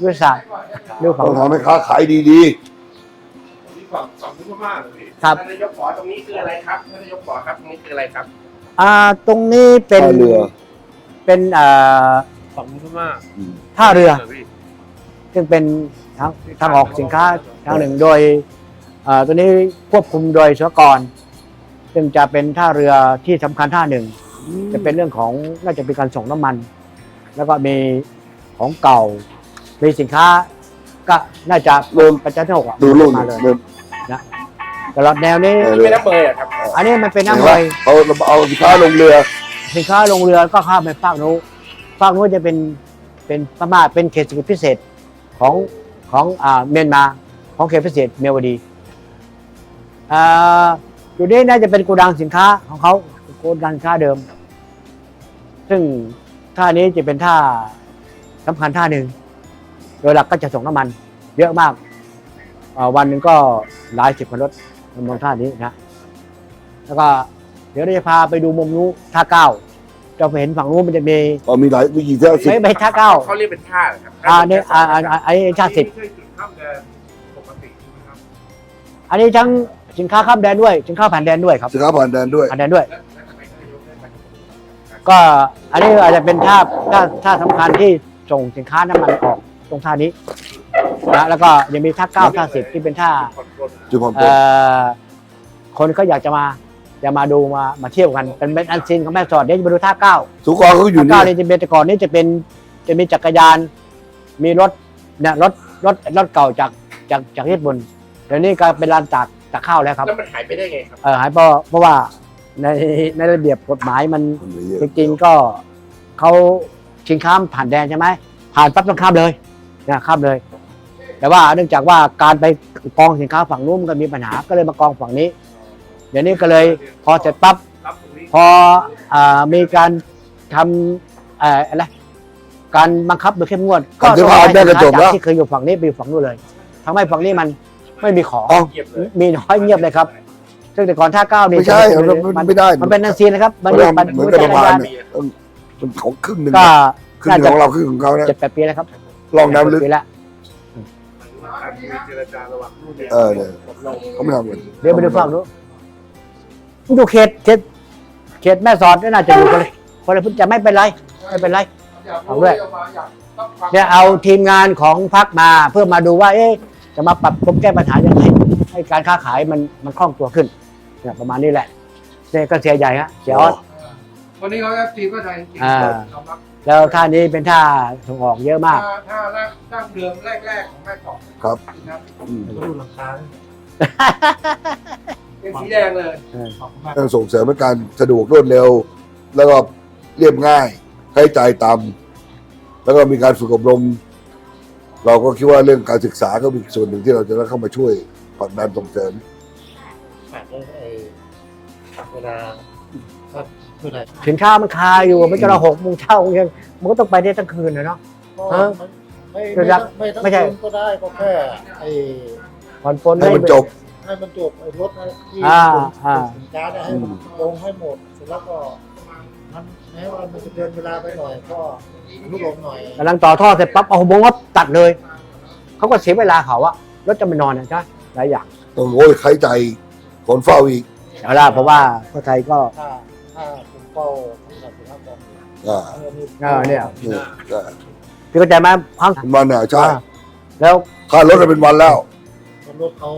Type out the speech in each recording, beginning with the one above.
ยุทธศาสตร์ดูฝั่งต้องทำให้ค้าขายดีนี่ฝั่งฝั่งนู้นมากเลยพี่ครับ ท่านนายกขอตรงนี้คืออะไรครับท่านนายกขอครับตรงนี้คืออะไรครับอ่าตรงนี้ๆเป็นท่าเรือเป็นอ่าฝั่งนู้นมากอืมท่าเรือพี่ซึ่งเป็นทางทางออกสินค้าทางหนึ่งโดยเอ่อตัวนี้ควบคุมโดยสหกรณ์ซึ่งจะเป็นท่าเรือที่สำคัญท่าหนึ่ง จะเป็นเรื่องของน่าจะเป็นการส่งน้ำมัน แล้วก็มีของเก่า มีสินค้าก็น่าจะเริ่มประจันทกอะดูรูปมาเลยเริ่มตลอดแนวนี้ เออไม่น้ำเบยเหรอครับอันนี้มันเป็นเห็นน้ำไหมเลยเอาเอาสินค้าลงเรือ สินค้าลงเรือก็ข้ามไปภาคนู้นภาคนู้นจะเป็นเป็นพม่าเป็นเขตเศรษฐกิจพิเศษของของอ่าเมียนมาของเขตพิเศษเมียวดีอ่าอยู่นี้น่าจะเป็นโกดังสินค้าของเขาโกดังสินค้าเดิม ซึ่งท่านี้จะเป็นท่าสำคัญท่าหนึ่ง โดยหลักก็จะส่งน้ำมันเยอะมากอ่าวันหนึ่งก็หลายสิบคันรถมองท่านี้นะ แล้วก็เดี๋ยวเราจะพาไปดูมุมนู้นท่าเก้าเราไปเห็นฝั่งนู้นมันจะมีอ๋อมีหลายมีกี่เท่าสิบไม่ไม่ท่าเก้าเขาเรียกเป็นท่าเหรอครับอ่าเนี่ยอ่าอ่าอ่าอันนี้ท่าสิบไม่ใช่จุดข้ามแดนปกติใช่ไหมครับอันนี้ทั้งสินค้าข้ามแดนด้วย สินค้าผ่านแดนด้วยครับสินค้าผ่านแดนด้วยผ่านแดนด้วยแล้วแล้วทำไมท่านนายกได้ไปก็อันนี้อาจจะเป็นท่าท่าท่าสำคัญที่ส่งสินค้าน้ำมันออก ตรงท่านี้นะแล้วก็ยังมีท่าเก้าท่าสิบที่เป็นท่าผ่อนปลนจุดผ่อนปลเอ่นอคนเขาอยากจะมาจะมาดูมามาเที่ยวกันเป็นเป็นอันซีนของแม่สอดเดี๋ยวจะไปดูท่าเก้า สุกรเขาอยู่ท่านี่ เก้านี่จะเป็นแต่ก่อนนี่จะเป็นจะมีจักรยาน มีรถเนี่ยรถรถรถเก่าจากจากจากญี่ปุ่นเดี๋ยวนี้ก็เป็นลานตากตากข้าวแล้วครับแล้วมันหายไปได้ไงครับ เออหายเพราะเพราะว่าในในระเบียบกฎหมายมันมันมีเยอะจริงๆก็เขาชิงข้ามผ่านแดนใช่ไหมผ่านปั๊บต้องข้ามเลย นะข้ามเลย แต่ว่าเนื่องจากว่าการไปกองสินค้าฝั่งนู้นมันก็มีปัญหาก็เลยมากองฝั่งนี้ เดี๋ยวนี้ก็เลยพอเสร็จปั๊บรับตรงนี้พออามีการทำเอ่ออะไรการบังคับโดยเข้มงวดการซื้อผ้าได้กระจกจากแล้วที่เคยอยู่ฝั่งนี้ไปอยู่ฝั่งนู้นเลยทำให้ฝั่งนี้มันไม่มีของอ๋อเยียบเลยมีน้อยเงียบเลยครับซึ่งแต่ก่อนท่าเก้านี่ไม่ใช่มันมันไม่ได้ มันเป็นนันซีนะครับ มันเป็นเหมือนกับประมาณเนี่ยมันของครึ่งหนึ่งก็ครึ่งหนึ่งของเราครึ่งของเขานะเจ็ดแปดปีแล้วครับ ลองน้ำลึกปีแล้วการคุยเจรจาระหว่างนู่นเนี่ยเออเนี่ย กับเราเขาไม่ทำกันเดี๋ยวไปดูฝั่งนู้นดูเขตเขตเขตแม่สอดนี่น่าจะอยู่คนเลยคนเลยจะไม่เป็นไรไม่เป็นไร เอาด้วย เนี่ยเอาทีมงานของพักมาเพื่อมาดูว่า เอ๊ะจะมาปรับปรุงแก้ปัญหายังไงให้การค้าขายมันมันคล่องตัวขึ้นเนี่ยประมาณนี้แหละเนี่ยก็เสียใหญ่ฮะเสียออส วันนี้เขาแอฟทีก็ไทยจริงอ่า ยอมรับ แล้วท่านี้เป็นท่าส่งออกเยอะมาก ถ้าถ้าแรกดั้งเดิมแรกๆของแม่กอกครับนะครับ อืมดูหลังคาเป็นสีแดงเลยเออขอบคุณมากต้องส่งเสริมให้การสะดวกรวดเร็ว แล้วก็เรียบง่ายใช้จ่ายต่ำแล้วก็มีการฝึกอบรม เราก็คิดว่าเรื่องการศึกษาก็เป็นส่วนหนึ่งที่เราจะต้องเข้ามาช่วยผลักดันส่งเสริม ฝากไว้ไอ้เวลา ครับเมื่อไหร่สินค้ามันคาอยู่ไม่ใช่เราหกโมงเช้ายังมันก็ต้องไปได้ทั้งคืนนะเนาะ ก็ฮะไม่เดี๋ไม่ยวรับไม่ต้องไม่ใช่ คืนก็ได้ก็แค่ไอ้ผ่อนปลนให้มันจบ ให้มันจบไอ้รถที่อ่าขนอ่า สินค้าเนี่ยให้มันลงให้หมดเสร็จแล้วก็มันแม้ว่ามันจะเดินเวลาไปหน่อยก็ลุกลงหน่อย กำลังต่อท่อเสร็จปั๊บเอาหกโมงก็ตัดเลย เขาก็เสียเวลาเขาอะรถจะมานอนนะใช่ไหมหลายอย่างต้องโอ้ยใครใจคนเฝ้าอีก เอาละเพราะว่าเพื่อไทยก็ ถ้า ถ้าคุณเป้าทำงานสุภาพบรุษอ่าเออนี่เออเนี่ยเนี่ยอ่าพี่เข้าใจไหมพังเป็นวันเนี่ยใช่แล้ว ค่ารถเราเป็นวันแล้วรถเขา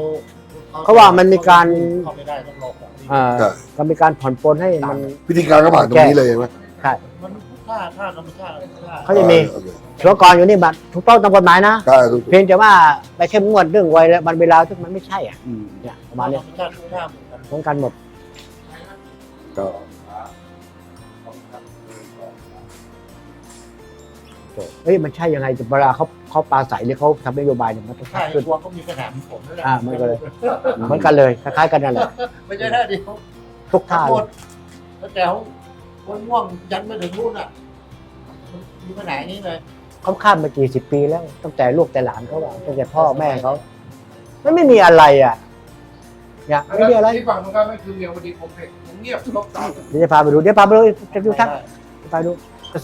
เขาว่ามันมีการ เข้าไม่ได้ต้องรอก่อนเอ่อใช่ก็มีการผ่อนปลนให้มัน พิธีการก็ผ่านตรงนี้เลยเห็นไหมมันท่าท่าธรรมชาติท่าเขาจะมีโอเคชัวร์กรอยู่นี่บัตรถูกต้องตามกฎหมายนะ ใช่ถูกเพียงแต่ว่าไปเข้มงวดเรื่องวัยและวันเวลาซึ่งมันไม่ใช่อะอืมเนี่ยประมาณเนี้ยธรรมชาติทุกท่าเหมือนกัน เหมือนกันหมด ก็ เฮ้ยมันใช่ยังไงเวลาเขาเขาปลาใสหรือเขาทำนโยบายเนี่ยมันต้องท่าขึ้นตัวก็มีปัญหาเหมือนผมนั่นแหละอ่ามันก็เลย เหมือนกันเลยคล้ายๆกันนั่นแหละไม่ใช่ท่าเดียวทุกท่าทั้งหเลมยดแล้วแถวคนม่วงยันไปถึงรุ่นอะมันมีปัญหาอย่างนี้เลยเขาข้ามมากี่สิบปีแล้วตั้งแต่ลูกแต่หลานเขาอะตั้งแต่พ่อแม่เขามันไม่มีอะไรอะเนี่ยไม่มีอะไรที่ฝั่งตรงข้ามนั่นคือเมียวดีคอมเพล็กซ์ผมเงียบลบตาเดี๋ยวจะพาไปดูเดี๋ยวพาไปดูจะดูทักไปดู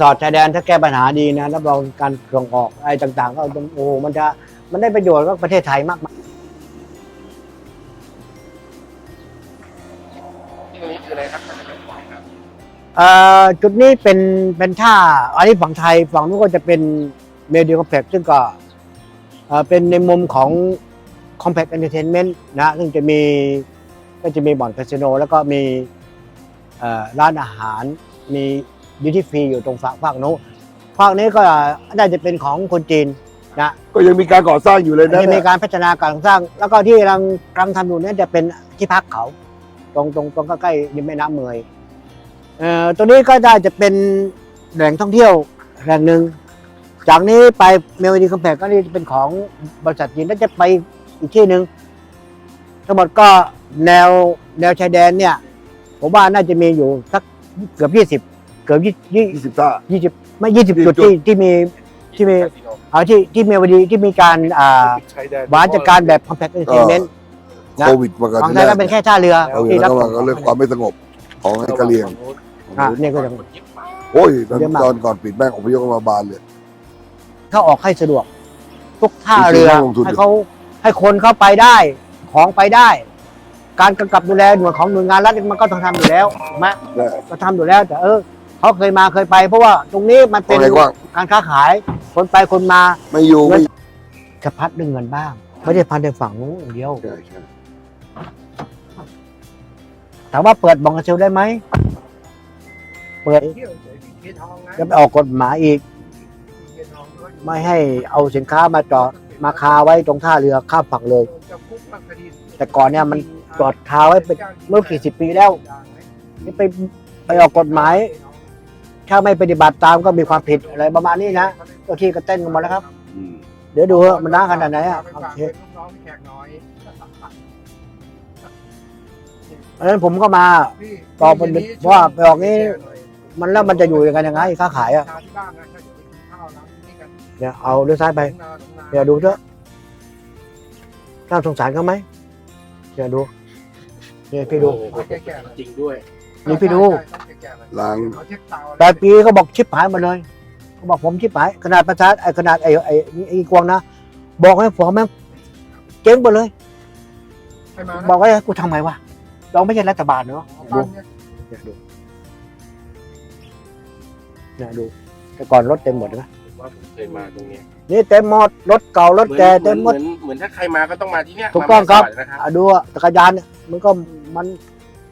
สอดชายแดนถ้าแก้ปัญหาดีนะรับรองการส่งออกอะไรต่างๆ ก็โอ้โหมันจะมันได้ประโยชน์กับประเทศไทยมากที่ตรงนี้คืออะไรครับท่านนายกบอกครับเอ่อจุดนี้เป็นเป็นท่าอันนี้ฝั่งไทยฝั่งนู้นก็จะเป็นเมดิคอมเพล็กซ์ซึ่งก็เอ่อเป็นในมุมของ Compact Entertainment นะซึ่งจะมีก็จะมีบ่อนคาสิโน แล้วก็มีเอ่อร้านอาหารมี ดิวตี้ฟรีอยู่ตรงฝั่งฝั่งนู้นฝั่งนี้ก็น่าจะเป็นของคนจีนนะก็ยังมีการก่อสร้างอยู่เลยนะจะมีการพัฒนาการสร้าง แล้วก็ที่กำลังกำลังทำอยู่เนี่ยจะเป็นที่พักเขา ตรงตรงตรงใกล้ๆริมแม่น้ำเมยเอ่อตัวนี้ก็ได้จะเป็นแหล่งท่องเที่ยวแหล่งหนึ่งจากนี้ไปเมลดีคอมแพคก็นี่จะเป็นของบริษัทจีนแล้วจะไปอีกที่หนึ่งทั้งหมดก็แนวแนวชายแดนเนี่ย ผมว่าน่าจะมีอยู่สักเกือบยี่สิบ เกือบยี่ยี่ยี่สิบท่ายี่สิบไม่ยี่สิบ20จุดจุด ที่ที่มี ที่มี เอาที่ที่เมลดีที่มีการอ่าชายแดนบริหารจัดการแบบคอมแพคเอนเตอร์เทนเมนต์นะโควิดมากันของที่ไทยแรก็กเป็นแค่ท่าเรือโควิดที่แล้รัวบก็มาก็เรื่องความไม่สงบของไอ้กะเหรี่ยงอะเนี่ยก็จะโอ้ยตอนเยอะมาก ตอนก่อนปิดแม่งอพยพมาบานเลย เข้าออกให้สะดวก ทุกท่าเรือลงทุนให้เขาให้คนเข้าไปได้ ของไปได้ การกำกับดูแลหน่วยของหน่วยงานรัฐมันก็ต้องทำอยู่แล้วถูกไหมได้ก็ทำอยู่แล้วแต่เออ เขาเคยมาเคยไป เพราะว่าตรงนี้มันเพเป็นราะไงกว้าง การค้าขายคนไปคนมาไม่อยู่ไม่จะพัดเรื่องเงินบ้าง ไม่ได้พันในฝั่งนู้นอย่างเดียว ใช่ใช่ถามว่าเปิดบองกระเซลได้ไหม เปิดเที่ยวเฉยๆเที่ยวทองนะจะไปออกกฎหมายอีก เที่ยวทองด้วยไม่ให้เอาสินค้ามาจอดมาคาไว้ตรงท่าเรือข้ามฝั่งเลย จะคุกบังคดีแต่ก่อนเนี่ยมันจอดคาไว้เป็น เมื่อกี่สิบปีแล้ว นี่ไปไปออกกฎหมาย ถ้าไม่ปฏิบัติตามก็มีความผิดอะไรประมาณนี้นะเจ้าที่ก็เต้นกันหมาแล้วครับ อืมเดี๋ยวดูเถอะมันน่าขนาดไหนอะไปโอฝากเคเป็นลูกน้องพี่แขกน้อยเพราะฉะนั้นผมก็มา พี่ต่อไปนึกว่าไปออกนี้มันแล้วมันจะอยู่ยังไงยังไงค้าขายอะชที่บ้านนะถ้าเดี๋ยวไปกินข้าวร้านนี้กันเนี่ยเอาเลี้ยวซ้ายไปหน้าหนองนาเดี๋ยวดูเถอะน่าสงสารเขาไหมเดี๋ยวดูเนี่ยพี่ดูเอาแก่ๆเลยจริงด้วย นี่พี่ดูใช่ต้องแก่ๆเลยล้างแปดปีเขาบอกชิบหายหมาเลยเขาบอกผมชิบหายขนาดประชาไอ้ขนาดไอ้ไอ้ไอ้กวางนะ บอกให้ผมแม่งเจ๊งไปเลยใช่ไหมบอกว่ากูทำไงวะเราไม่ใช่รัฐบาลเนาะบ้านเนี่ยดูเนี่ยดูแต่ก่อนรถเต็มหมดนะว่าผมเคยมาตรงนี้นี่เต็มหมดรถเก่ารถแก่เต็มหมดเหมือนเหมือนถ้าใครมาก็ต้องมาที่เนี้ยถูกต้องครับมาแม่สอดนะครับ อะดูอะจักรยานเนี่ยมันก็มัน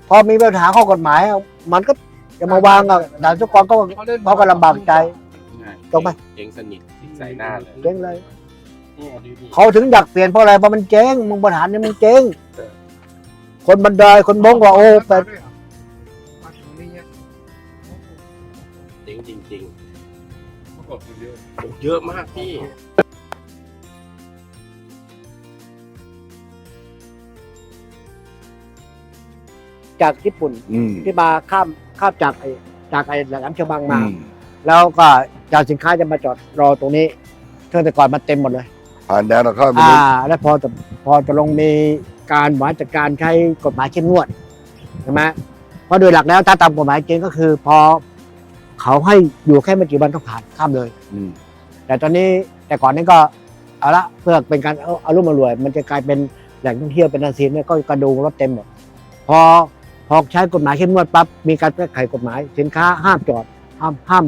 พอมีปัญหาข้อกฎหมายอะมันก็จะมาวางอะด่านทุกคนก็เขาก็ลำบากใจ ตรงไหมเจ๊งสนิทสิใส่หน้าเลยเจ๊งเลยเนี่ยดูดิเขาถึงอยากเปลี่ยนเพราะอะไรเพราะมันเจ๊งมึงบริหารเนี่ยมันเจ๊งคนบันไดคนบงก็โอ้แต่มาถึงนี่เนี่ยเจ๊งจริงประกอบเยอะๆโอ้เยอะมากพี่ จากญี่ปุ่นอืมที่มาข้ามข้ามจากไอ้จากไอ้แหลมฉบังอืมามแล้วก็เจ้าสินค้าจะมาจอดรอตรงนี้เครื่องแต่ก่อนมันเต็มหมดเลย ผ่านแดนเราเข้าไปอ่าเลยแล้วพอจะพอจะลงมีการบริหารจัดการใช้กฎหมายเข้มงวดใช่ไหมเพราะโดยหลักแล้วถ้าตามกฎหมายจริงก็คือ พอเขาให้อยู่แค่ไม่กี่วันต้องผ่านข้ามเลย อืมแต่ตอนนี้แต่ก่อนนี้ก็เอาละเพื่อเป็นการเอาเอารุ่มมารวย มันจะกลายเป็นแหล่งท่องเที่ยวเป็นอาเซียนเนี่ยก็กระดูงรถเต็มหมดพอ พอใช้กฎหมายเข้มงวดปั๊บมีการแก้ไขกฎหมายสินค้าห้ามจอดห้ามห้าม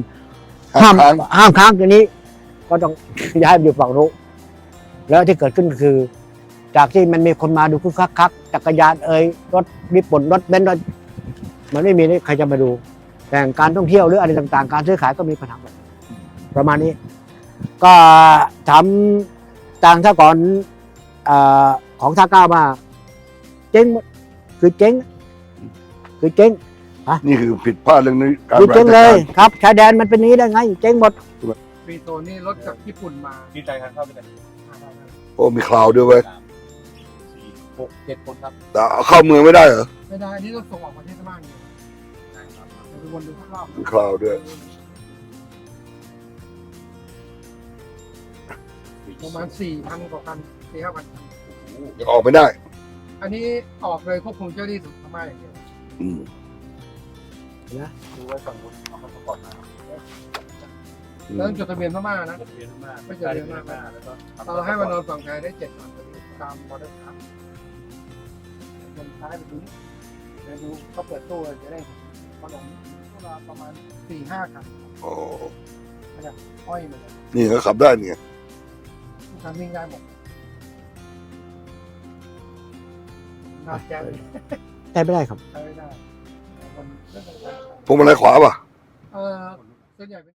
ห้ามค้าง ห้ามค้างตัวนี้ ก็ต้อง ย้ายไปอยู่ฝั่งนู้นแล้วที่เกิดขึ้นก็คือ จากที่มันมีคนมาดูคึกคักคักจักรยานเอ่ยรถญี่ปุ่นรถเบนซ์รถมันไม่มีนี่ใครจะมาดู แต่การท่องเที่ยวหรืออะไรต่างๆ การซื้อขายก็มีปัญหาหมดประมาณนี้ ก็ถามทางถ้าก่อนเออของท่าเก้ามาเจ๊งหมดคือเจ๊ง คือเจ๊งนี่คือผิดพลาดเรื่องนี้การคือบริเจ๊หารงจัดเลกายรครับชายแดนมันเป็นอย่างนี้ได้ไงเจ๊งหมดปีโซนนี่รถจากญี่ปุ่นมาดีใจครับเข้าไปเลยโอ้มีคลาวด์ด้วยเว้ยสี่หกเจ็ดคนครับแต่เอาเข้าเมืองไม่ได้เหรอไม่ได้นี่ต้องส่งออกประเทศบ้างเนี่ยดูวนดูรอบมีคลาวด์ด้วยประมาณสี่พันกว่าคันสี่ห้าพันยังออกไม่ได้ อันนี้ออกเลยควบคุมเจ้าหน้าที่สุดพม่าอย่างเดียว อืมดูไว้ฝั่งนู้นเอามาประกอบมาแล้วต้องจดทะเบียนพม่านะ จดทะเบียนมากไม่จดทะเบียนมาก แล้วก็เราให้มานอนฝั่งไทยได้เจ็ดวันตามบอร์เดอร์ครับคนท้ายไปดูนี่ไปดูเขาเปิดตู้เลยจะได้ขนมเวลาประมาณสี่ห้าครั้งอ๋ออ้อยหมดเลยนี่เขาขับได้เนี่ยทำวิ่งได้หมดน่าแจ้ง แต่ไม่ได้ครับ ใช้ไม่ได้คนพวงมาลัยขวาป่ะ เออส่วนใหญ่เป็น